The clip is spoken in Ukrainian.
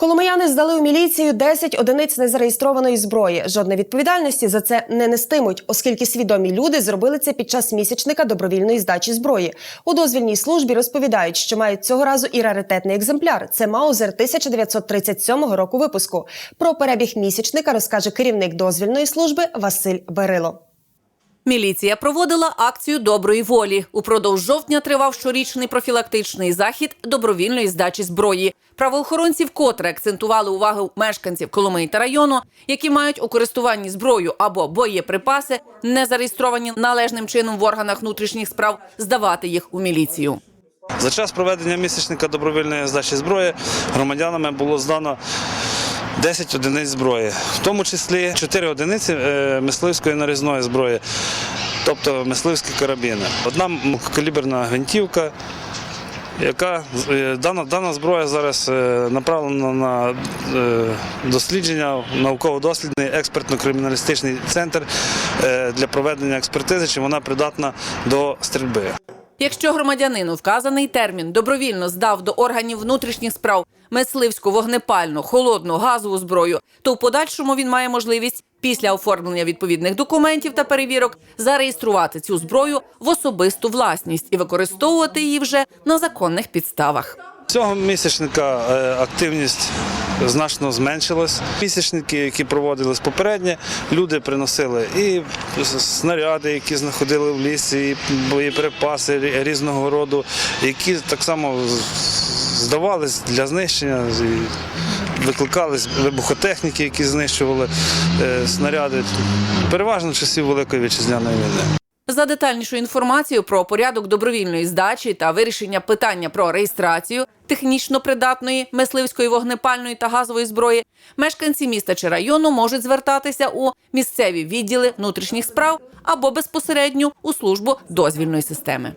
Коломияни здали у міліцію 10 одиниць незареєстрованої зброї. Жодної відповідальності за це не нестимуть, оскільки свідомі люди зробили це під час місячника добровільної здачі зброї. У дозвільній службі розповідають, що мають цього разу і раритетний екземпляр. Це Маузер 1937 року випуску. Про перебіг місячника розкаже керівник дозвільної служби Василь Берило. Міліція проводила акцію доброї волі. Упродовж жовтня тривав щорічний профілактичний захід добровільної здачі зброї. Правоохоронці вкотре акцентували увагу мешканців Коломиї та району, які мають у користуванні зброю або боєприпаси, не зареєстровані належним чином в органах внутрішніх справ, здавати їх у міліцію. За час проведення місячника добровільної здачі зброї громадянами було здано 10 одиниць зброї, в тому числі 4 одиниці е, мисливської нарізної зброї, тобто мисливські карабіни. Одна каліберна гвинтівка, яка е, дана, дана зброя зараз е, направлена на дослідження, науково-дослідний експертно-криміналістичний центр для проведення експертизи, чи вона придатна до стрільби. Якщо громадянин у вказаний термін добровільно здав до органів внутрішніх справ мисливську вогнепальну холодну газову зброю, то в подальшому він має можливість після оформлення відповідних документів та перевірок зареєструвати цю зброю в особисту власність і використовувати її вже на законних підставах. Цього місячника е, активність значно зменшилась. Місячники, які проводились попередньо, люди приносили і снаряди, які знаходили в лісі, і боєприпаси різного роду, які так само здавались для знищення. Викликались вибухотехніки, які знищували е, снаряди. Переважно часів Великої вітчизняної війни. За детальнішу інформацію про порядок добровільної здачі та вирішення питання про реєстрацію технічно придатної мисливської вогнепальної та газової зброї, мешканці міста чи району можуть звертатися у місцеві відділи внутрішніх справ або безпосередньо у службу дозвільної системи.